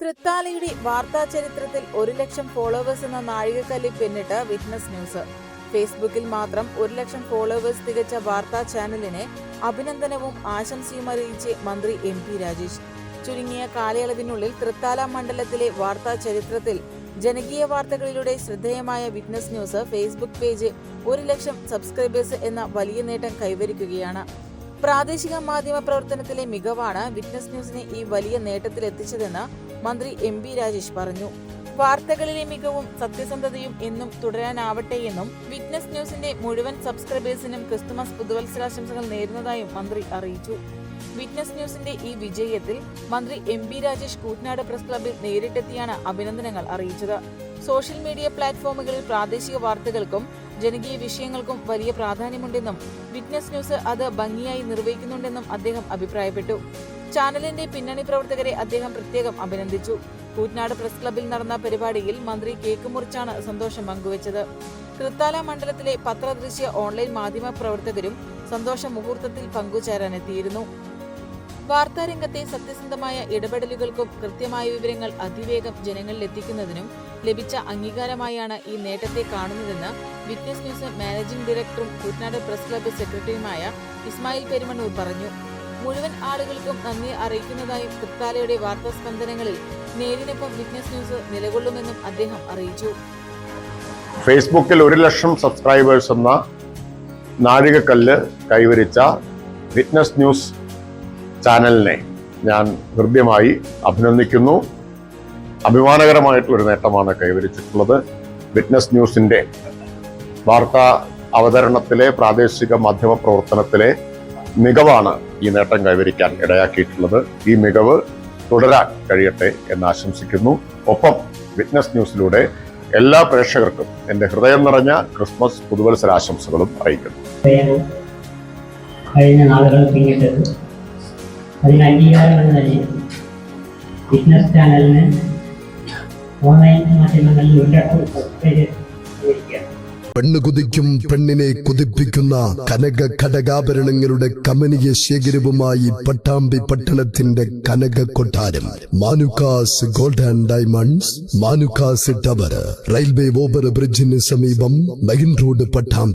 തൃത്താലയുടെ വാർത്താ ചരിത്രത്തിൽ ഒരു ലക്ഷം ഫോളോവേഴ്സ് എന്ന നാഴികക്കല്ലിൽ പിന്നിട്ട് വിറ്റ്നസ് ന്യൂസ്. ഫേസ്ബുക്കിൽ മാത്രം ഒരു ലക്ഷം ഫോളോവേഴ്സ് തികച്ച വാർത്താ ചാനലിനെ അഭിനന്ദനവും ആശംസയും അറിയിച്ച് മന്ത്രി എം പി രാജേഷ്. ചുരുങ്ങിയ കാലയളവിനുള്ളിൽ തൃത്താല മണ്ഡലത്തിലെ വാർത്താ ചരിത്രത്തിൽ ജനകീയ വാർത്തകളിലൂടെ ശ്രദ്ധേയമായ വിറ്റ്നസ് ന്യൂസ് ഫേസ്ബുക്ക് പേജ് ഒരു ലക്ഷം സബ്സ്ക്രൈബേഴ്സ് എന്ന വലിയ നേട്ടം കൈവരിക്കുകയാണ്. പ്രാദേശിക മാധ്യമ പ്രവർത്തനത്തിലെ മികവാണ് വിറ്റ്നസ് ന്യൂസിനെ ഈ വലിയ നേട്ടത്തിലെത്തിച്ചതെന്ന് മന്ത്രി എം ബി രാജേഷ് പറഞ്ഞു. വാർത്തകളിലെ മികവും സത്യസന്ധതയും എന്നും തുടരാനാവട്ടെ എന്നും വിറ്റ്നസ് ന്യൂസിന്റെ മുഴുവൻ സബ്സ്ക്രൈബേഴ്സിനും ക്രിസ്തുമസ് പുതുവത്സരാശംസകൾ നേരുന്നതായും മന്ത്രി അറിയിച്ചു. വിറ്റ്നസ് ന്യൂസിന്റെ ഈ വിജയത്തിൽ മന്ത്രി M B Rajesh Kuttanad press ക്ലബിൽ നേരിട്ടെത്തിയാണ് അഭിനന്ദനങ്ങൾ അറിയിച്ചത്. സോഷ്യൽ മീഡിയ പ്ലാറ്റ്ഫോമുകളിൽ പ്രാദേശിക വാർത്തകൾക്കും ജനകീയ വിഷയങ്ങൾക്കും വലിയ പ്രാധാന്യമുണ്ടെന്നും വിറ്റ്നസ് ന്യൂസ് അത് ഭംഗിയായി നിർവഹിക്കുന്നുണ്ടെന്നും അദ്ദേഹം അഭിപ്രായപ്പെട്ടു. ചാനലിന്റെ പിന്നണി പ്രവർത്തകരെ അദ്ദേഹം പ്രത്യേകം അഭിനന്ദിച്ചു. കൂറ്റനാട് പ്രസ് ക്ലബിൽ നടന്ന പരിപാടിയിൽ മന്ത്രി കേക്ക് മുറിച്ചാണ് സന്തോഷം പങ്കുവച്ചത്. തൃത്താല മണ്ഡലത്തിലെ പത്രദൃശ്യ ഓൺലൈൻ മാധ്യമ പ്രവർത്തകരും സന്തോഷ മുഹൂർത്തത്തിൽ പങ്കുചേരാനെത്തിയിരുന്നു. വാർത്താരംഗത്തെ സത്യസന്ധമായ ഇടപെടലുകൾക്കും കൃത്യമായ വിവരങ്ങൾ അതിവേഗം ജനങ്ങളിൽ എത്തിക്കുന്നതിനും ലഭിച്ച അംഗീകാരമായാണ് ഈ നേട്ടത്തെ കാണുന്നതെന്ന് വിറ്റ്നസ് ന്യൂസ് മാനേജിംഗ് ഡയറക്ടറും കുട്ടനാട് പ്രസ് ക്ലബ്ബ് സെക്രട്ടറിയുമായ ഇസ്മായിൽ പെരുമണ്ണൂർ പറഞ്ഞു. മുഴുവൻ ആളുകൾക്കും നന്ദി അറിയിക്കുന്നതായും തൃത്താലയുടെ വാർത്താ സ്പന്ദനങ്ങളിൽ നേരിനൊപ്പം വിറ്റ്നസ് ന്യൂസ് നിലകൊള്ളുമെന്നും അദ്ദേഹം അറിയിച്ചു. ഫേസ്ബുക്കിൽ ഒരു ലക്ഷം സബ്സ്ക്രൈബേഴ്സ് എന്ന നാഴികക്കല്ല് കൈവരിച്ച വിറ്റ്നസ് ന്യൂസ് ചാനലിനെ ഞാൻ ഹൃദ്യമായി അഭിനന്ദിക്കുന്നു. അഭിമാനകരമായിട്ടുള്ളൊരു നേട്ടമാണ് കൈവരിച്ചിട്ടുള്ളത്. വിറ്റ്നസ് ന്യൂസിന്റെ വാർത്താ അവതരണത്തിലെ പ്രാദേശിക മാധ്യമ പ്രവർത്തനത്തിലെ മികവാണ് ഈ നേട്ടം കൈവരിക്കാൻ ഇടയാക്കിയിട്ടുള്ളത്. ഈ മികവ് തുടരാൻ കഴിയട്ടെ എന്ന് ആശംസിക്കുന്നു. ഒപ്പം വിറ്റ്നസ് ന്യൂസിലൂടെ എല്ലാ പ്രേക്ഷകർക്കും എന്റെ ഹൃദയം നിറഞ്ഞ ക്രിസ്മസ് പുതുവത്സരാശംസകളും അറിയിക്കുന്നു. കഴിഞ്ഞ നാളുകൾ പിന്നിട്ടത് അതിന് അംഗീകാരം എന്ന നിലയിൽ ബിസിനസ് ചാനലിന് ഓൺലൈൻ മാധ്യമങ്ങളിൽ പെണ്ണ് കുതിക്കും പെണ്ണിനെ കുതിപ്പിക്കുന്ന കനക ഘടകാഭരണങ്ങളുടെ കമനീയ ശേഖരവുമായി പട്ടാമ്പി പട്ടണത്തിന്റെ കനക കൊട്ടാരം. Manukkas gold and diamonds Manukkas tower railway over ബ്രിഡ്ജിന് സമീപം മെയിൻ റോഡ് പട്ടാമ്പി.